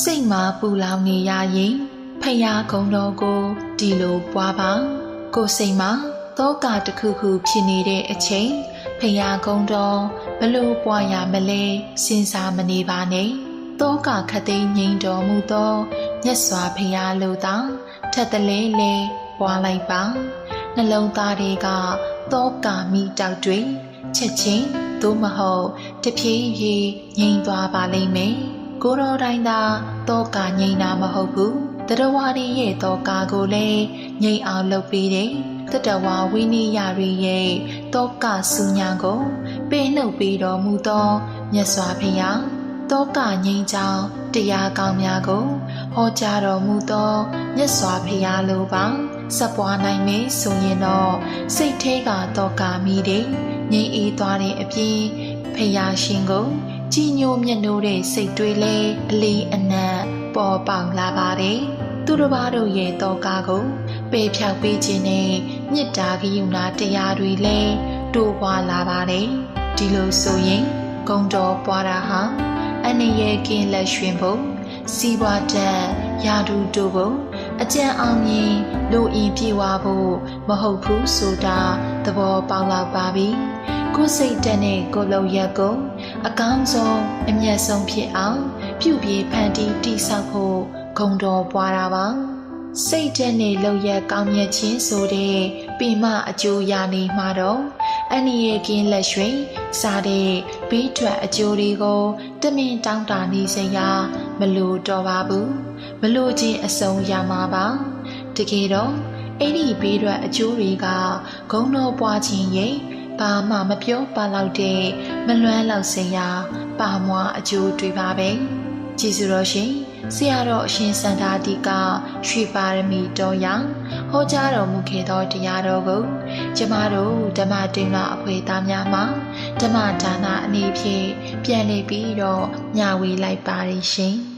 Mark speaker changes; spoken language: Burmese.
Speaker 1: စိတ်မှာပူလောင်နေရရင်ဖယားကုံတော်ကိုဒီလိုပွားပါကိုယ်စိတ်မှာတောကတစ်ခုခုဖြစ်နေတဲ့အချိန်ဖယားကုံတော်ဘလို့ပွားရမလဲစဉ်းစားမနေပါနဲ့တောကခတ်သိမ်းငိမ့်တော်မူသောမြတ်စွာဘုရားလိုသာထက်တလဲလဲပွားလိုက်ပါနှလုံးသားတွေကတောကမိတောက်တွေချက်ချင်းသို့မဟုတ်တဖြည်းဖြည်းငြိမ်သွားပါလိမ့်မယ် ကိုရောတိုင်းသာတောကငြိမ်တာမဟုတ်ဘူးတရဝရီရဲ့တောကကိုလည်းငြိမ်အောင်လုပ်ပေးတယ်တတဝဝိနည်းရရီရဲ့တောကစုညာကိုပေးနှုတ်ပေးတော်မူသောမြတ်စွာဘုရားတောကငြိမ်းချောင်းတရားကောင်းများကိုဟောကြားတော်မူသောမြတ်စွာဘုရားလိုပါစပ်ပွားနိုင်မယ်ဆိုရင်တော့စိတ်ထဲကတောကမိတဲ့ငြိမ်းအေးသွားတဲ့အပြင်ဖရာရှင်ကို ကြည်ညိုမြတ်နိုးတဲ့စိတ်တွေလည်းအလေးအနက်ပေါ်ပေါက်လာပါတယ်သူတစ်ပါးတို့ရဲ့တောကကိုပေဖြောက်ပေးခြင်းနဲ့မေတ္တာဂရုဏာတရားတွေလည်းတိုးပွားလာပါတယ်ဒီလိုဆိုရင်ဂုံတော်ပွားတာဟာအနေရဲ့ကင်းလက်ရွှင်ဖို့စီးပွားတက်ယာဒူတို့ဖို့အကြံအောင်မြင်လူအင်ပြေဝဖို့မဟုတ်ဘူးဆိုတာသဘောပေါက်လာပါပြီကိုယ်စိတ်တက်နဲ့ကိုယ်လုံးရက်ကို အကောင်းဆုံးအမျက်ဆုံးဖြစ်အောင် ပြုပြေဖန်တီးတိဆောက်ဖို့ဂုံတော်ပွားတာပါစိတ်တက်နဲ့လုံရက်ကောင်းမြတ်ခြင်းဆိုတဲ့ပိမအကျိုးရနေမှာတော့အန်ဒီရဲ့ကင်းလက်ရွှင်စားတဲ့ဘေးထွက်အကျိုးတွေကိုတမင်တောင်းတနေစရာမလိုတော့ပါဘူးမလိုခြင်းအစုံရမှာပါတကယ်တော့အဲ့ဒီဘေးထွက်အကျိုးတွေကဂုံတော်ပွားခြင်းရဲ့ ဘာမှမပြောပါတော့တဲ့မလွမ်းလောက်စရာပါမွားအကျိုးတွေပါပဲကြည်စုတော်ရှင်ဆရာတော်အရှင်စန္ဒာတိကရွှေပါရမီတော်ရဟောကြားတော်မူခဲ့သောတရားတော်ကိုကျမတို့ဓမ္မတင်လာအဖွဲ့သားများမှဓမ္မဒါနအနေဖြင့်ပြန်လည်ပြီးတော့ညဝေလိုက်ပါရရှင်